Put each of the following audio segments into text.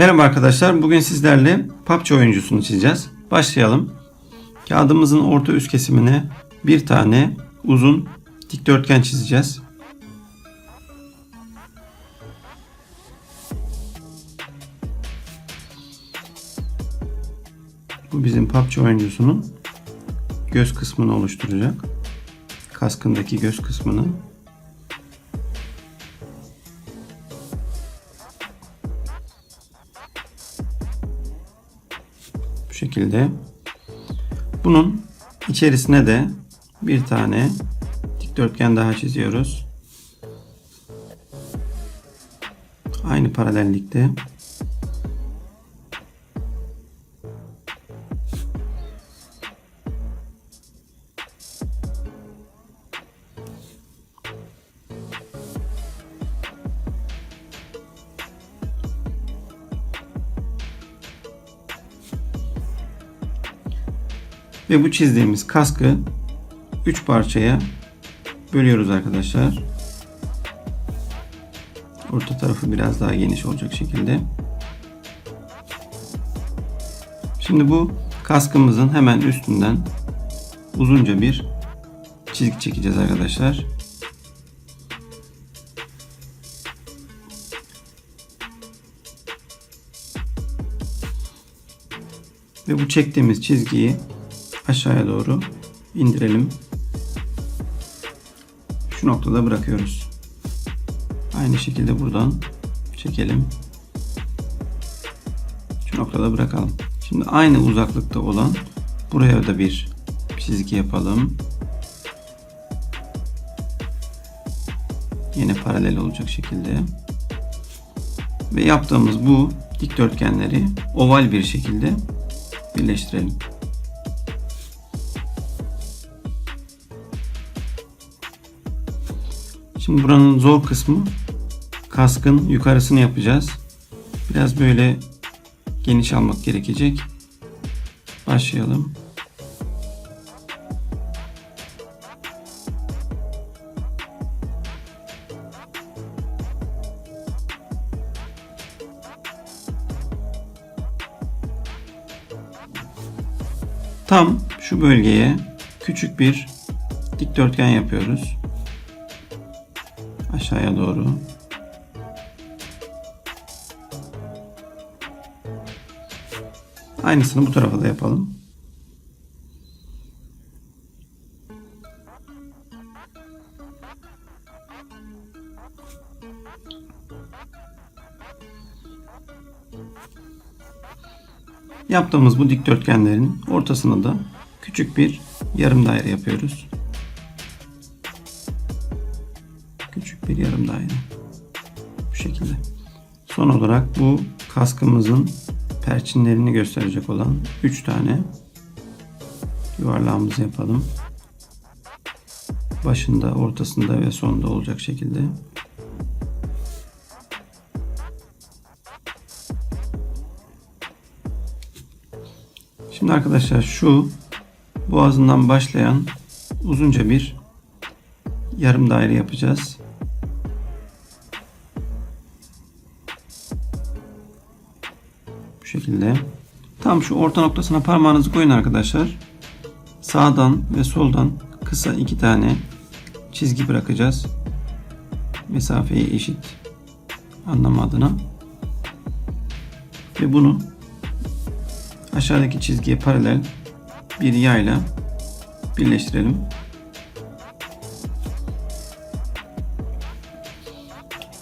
Merhaba arkadaşlar. Bugün sizlerle PUBG oyuncusunu çizeceğiz. Başlayalım. Kağıdımızın orta üst kesimine bir tane uzun dikdörtgen çizeceğiz. Bu bizim PUBG oyuncusunun göz kısmını oluşturacak. Kaskındaki göz kısmını. Şekilde. Bunun içerisine de bir tane dikdörtgen daha çiziyoruz. Aynı paralellikte. Ve bu çizdiğimiz kaskı 3 parçaya bölüyoruz arkadaşlar. Orta tarafı biraz daha geniş olacak şekilde. Şimdi bu kaskımızın hemen üstünden uzunca bir çizgi çekeceğiz arkadaşlar. Ve bu çektiğimiz çizgiyi aşağıya doğru indirelim. Şu noktada bırakıyoruz. Aynı şekilde buradan çekelim. Şu noktada bırakalım. Şimdi aynı uzaklıkta olan buraya da bir çizgi yapalım. Yine paralel olacak şekilde. Ve yaptığımız bu dikdörtgenleri oval bir şekilde birleştirelim. Şimdi buranın zor kısmı kaskın yukarısını yapacağız. Biraz böyle geniş almak gerekecek. Başlayalım. Tam şu bölgeye küçük bir dikdörtgen yapıyoruz aşağıya doğru. Aynısını bu tarafa da yapalım. Yaptığımız bu dikdörtgenlerin ortasına da küçük bir yarım daire yapıyoruz. Yarım daire. Bu şekilde. Son olarak bu kaskımızın perçinlerini gösterecek olan 3 tane yuvarlağımızı yapalım. Başında, ortasında ve sonunda olacak şekilde. Şimdi arkadaşlar şu boğazından başlayan uzunca bir yarım daire yapacağız. Şekilde. Tam şu orta noktasına parmağınızı koyun arkadaşlar. Sağdan ve soldan kısa iki tane çizgi bırakacağız. Mesafeyi eşit anlama adına. Ve bunu aşağıdaki çizgiye paralel bir yayla birleştirelim.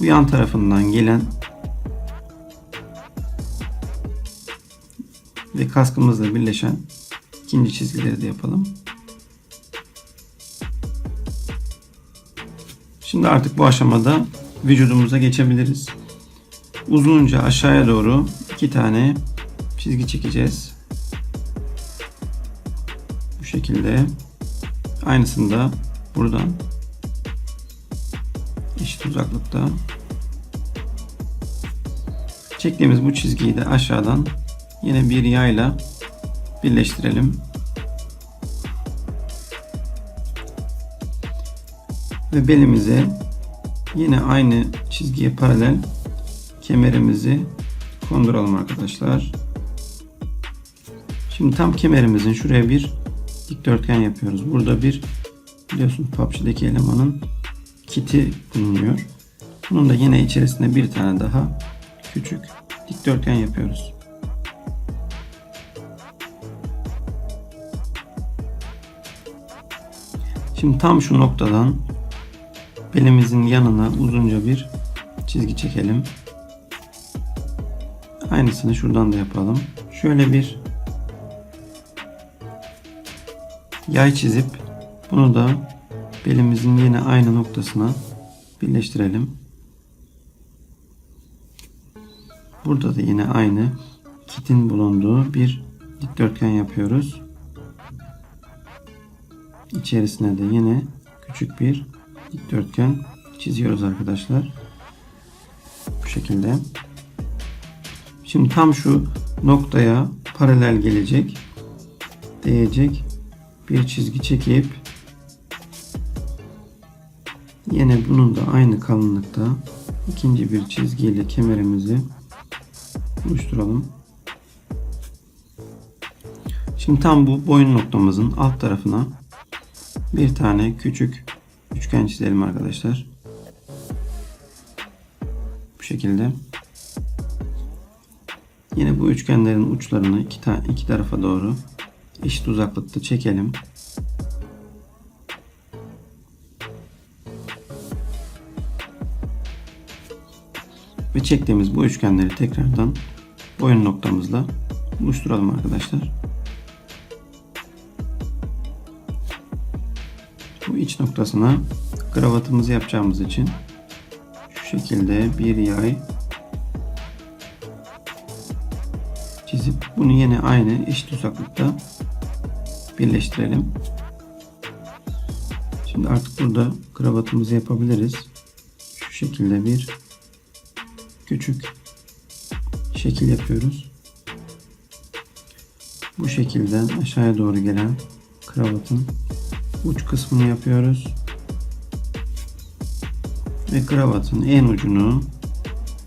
bu yan tarafından gelen ve kaskımızla birleşen ikinci çizgileri de yapalım. Şimdi artık bu aşamada vücudumuza geçebiliriz. Uzunca aşağıya doğru iki tane çizgi çekeceğiz. Bu şekilde. Aynısını da buradan eşit uzaklıkta. Çektiğimiz bu çizgiyi de aşağıdan yine bir yayla birleştirelim. Ve belimize yine aynı çizgiye paralel kemerimizi konduralım arkadaşlar. Şimdi tam kemerimizin şuraya bir dikdörtgen yapıyoruz. Burada bir biliyorsunuz PUBG'deki elemanın kiti bulunuyor. Bunun da yine içerisinde bir tane daha küçük dikdörtgen yapıyoruz. Şimdi tam şu noktadan belimizin yanına uzunca bir çizgi çekelim. Aynısını şuradan da yapalım. Şöyle bir yay çizip bunu da belimizin yine aynı noktasına birleştirelim. Burada da yine aynı kitin bulunduğu bir dikdörtgen yapıyoruz. İçerisine de yine küçük bir dikdörtgen çiziyoruz arkadaşlar. Bu şekilde. Şimdi tam şu noktaya paralel gelecek, değecek bir çizgi çekip yine bunun da aynı kalınlıkta ikinci bir çizgiyle kemerimizi oluşturalım. Şimdi tam bu boyun noktamızın alt tarafına bir tane küçük üçgen çizelim arkadaşlar. Bu şekilde. Yine bu üçgenlerin uçlarını iki, ta iki tarafa doğru eşit uzaklıkta çekelim. Ve çektiğimiz bu üçgenleri tekrardan boyun noktamızla buluşturalım arkadaşlar. Bu iç noktasına kravatımızı yapacağımız için şu şekilde bir yay çizip bunu yine aynı eşit uzaklıkta birleştirelim. Şimdi artık burada kravatımızı yapabiliriz. Şu şekilde bir küçük şekil yapıyoruz. Bu şekilden aşağıya doğru gelen kravatın uç kısmını yapıyoruz. Ve kravatın en ucunu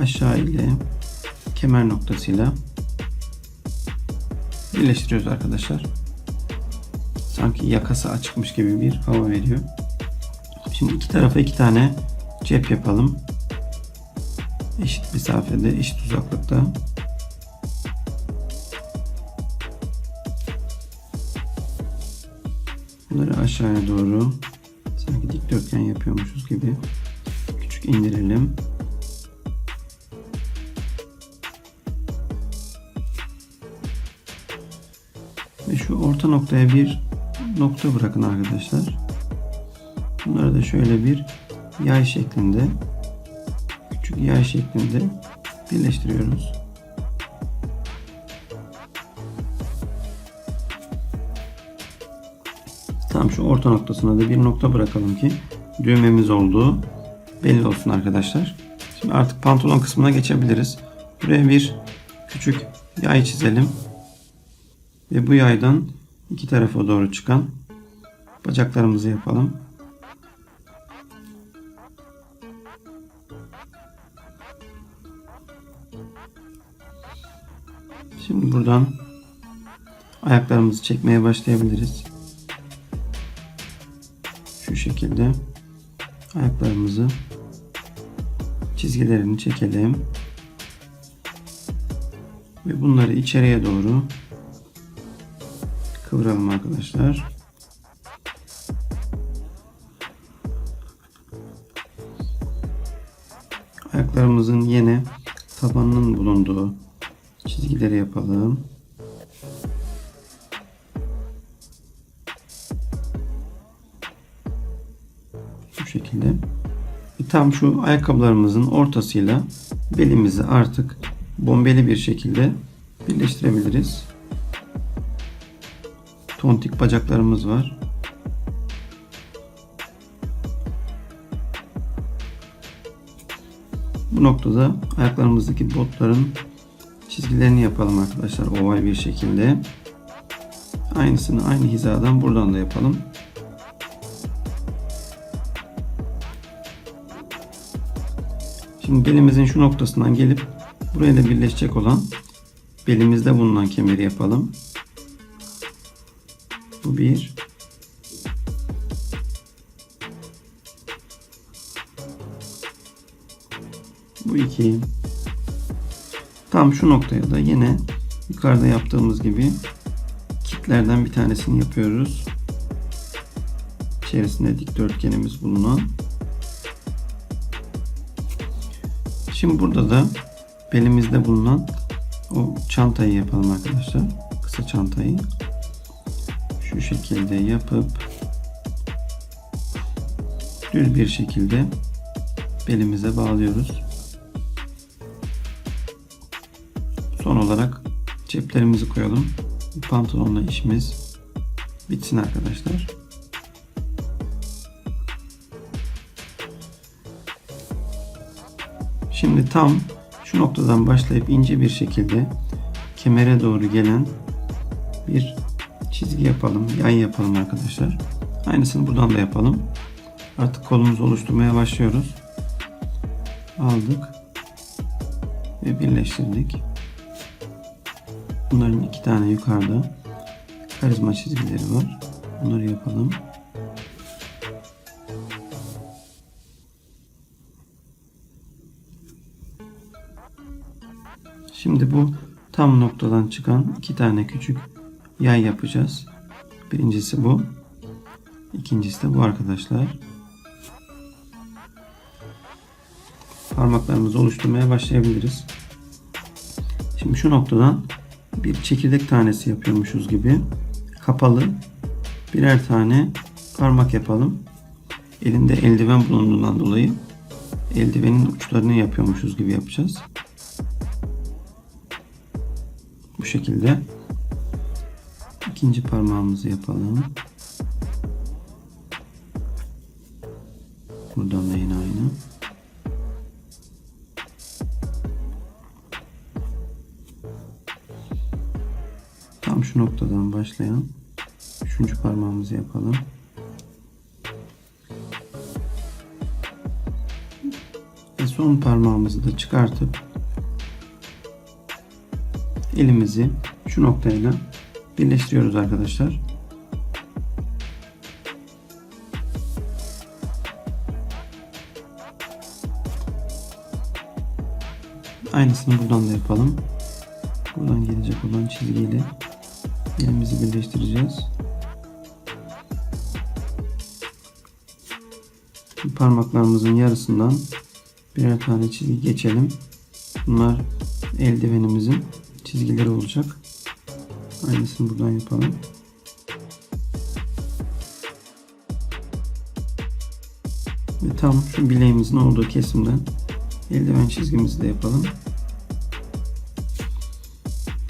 aşağı ile kemer noktasıyla birleştiriyoruz arkadaşlar. Sanki yakası açıkmış gibi bir hava veriyor. Şimdi iki tarafa iki tane cep yapalım. Eşit mesafede, eşit uzaklıkta. Bunları aşağıya doğru sanki dikdörtgen yapıyormuşuz gibi küçük indirelim. Ve şu orta noktaya bir nokta bırakın arkadaşlar. Bunları da şöyle bir yay şeklinde küçük yay şeklinde birleştiriyoruz. Tam şu orta noktasına da bir nokta bırakalım ki düğmemiz olduğu belli olsun arkadaşlar. Şimdi artık pantolon kısmına geçebiliriz. Buraya bir küçük yay çizelim. Ve bu yaydan iki tarafa doğru çıkan bacaklarımızı yapalım. Şimdi buradan ayaklarımızı çekmeye başlayabiliriz. Şu şekilde ayaklarımızı çizgilerini çekelim. Ve bunları içeriye doğru kıvıralım arkadaşlar. Ayaklarımızın yine tabanının bulunduğu çizgileri yapalım. Tam şu ayakkabılarımızın ortasıyla belimizi artık bombeli bir şekilde birleştirebiliriz. Tontik bacaklarımız var. Bu noktada ayaklarımızdaki botların çizgilerini yapalım arkadaşlar oval bir şekilde. Aynısını aynı hizadan buradan da yapalım. Şimdi belimizin şu noktasından gelip burayla birleşecek olan belimizde bulunan kemeri yapalım. Bu bir. Bu iki. Tam şu noktaya da yine yukarıda yaptığımız gibi kitlerden bir tanesini yapıyoruz. İçerisinde dikdörtgenimiz bulunan. Şimdi burada da belimizde bulunan o çantayı yapalım arkadaşlar. Kısa çantayı. Şu şekilde yapıp düz bir şekilde belimize bağlıyoruz. Son olarak ceplerimizi koyalım. Pantolonla işimiz bitsin arkadaşlar. Şimdi tam şu noktadan başlayıp ince bir şekilde kemere doğru gelen bir çizgi yapalım. Yay yapalım arkadaşlar. Aynısını buradan da yapalım. Artık kolumuzu oluşturmaya başlıyoruz. Aldık. Ve birleştirdik. Bunların iki tane yukarıda karizma çizgileri var. Bunları yapalım. Tam noktadan çıkan iki tane küçük yay yapacağız. Birincisi bu. İkincisi de bu arkadaşlar. Parmaklarımızı oluşturmaya başlayabiliriz. Şimdi şu noktadan bir çekirdek tanesi yapıyormuşuz gibi kapalı birer tane parmak yapalım. Elinde eldiven bulunduğundan dolayı eldivenin uçlarını yapıyormuşuz gibi yapacağız. Şekilde ikinci parmağımızı yapalım. Buradan da yine aynı. Tam şu noktadan başlayan üçüncü parmağımızı yapalım. Ve son parmağımızı da çıkartıp elimizi şu noktayla birleştiriyoruz arkadaşlar. Aynısını buradan da yapalım. Buradan gelecek olan çizgiyle elimizi birleştireceğiz. Parmaklarımızın yarısından birer tane çizgi geçelim. Bunlar eldivenimizin çizgileri olacak. Aynısını buradan yapalım. Ve tam şu bileğimizin olduğu kesimden eldiven çizgimizi de yapalım.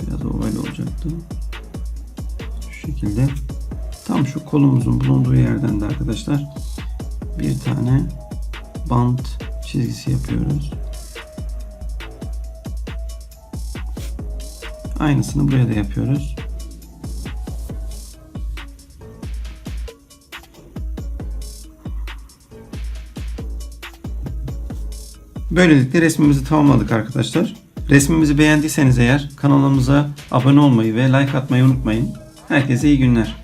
Biraz oval olacaktı. Şu şekilde. Tam şu kolumuzun bulunduğu yerden de arkadaşlar bir tane bant çizgisi yapıyoruz. Aynısını buraya da yapıyoruz. Böylelikle resmimizi tamamladık arkadaşlar. Resmimizi beğendiyseniz eğer kanalımıza abone olmayı ve like atmayı unutmayın. Herkese iyi günler.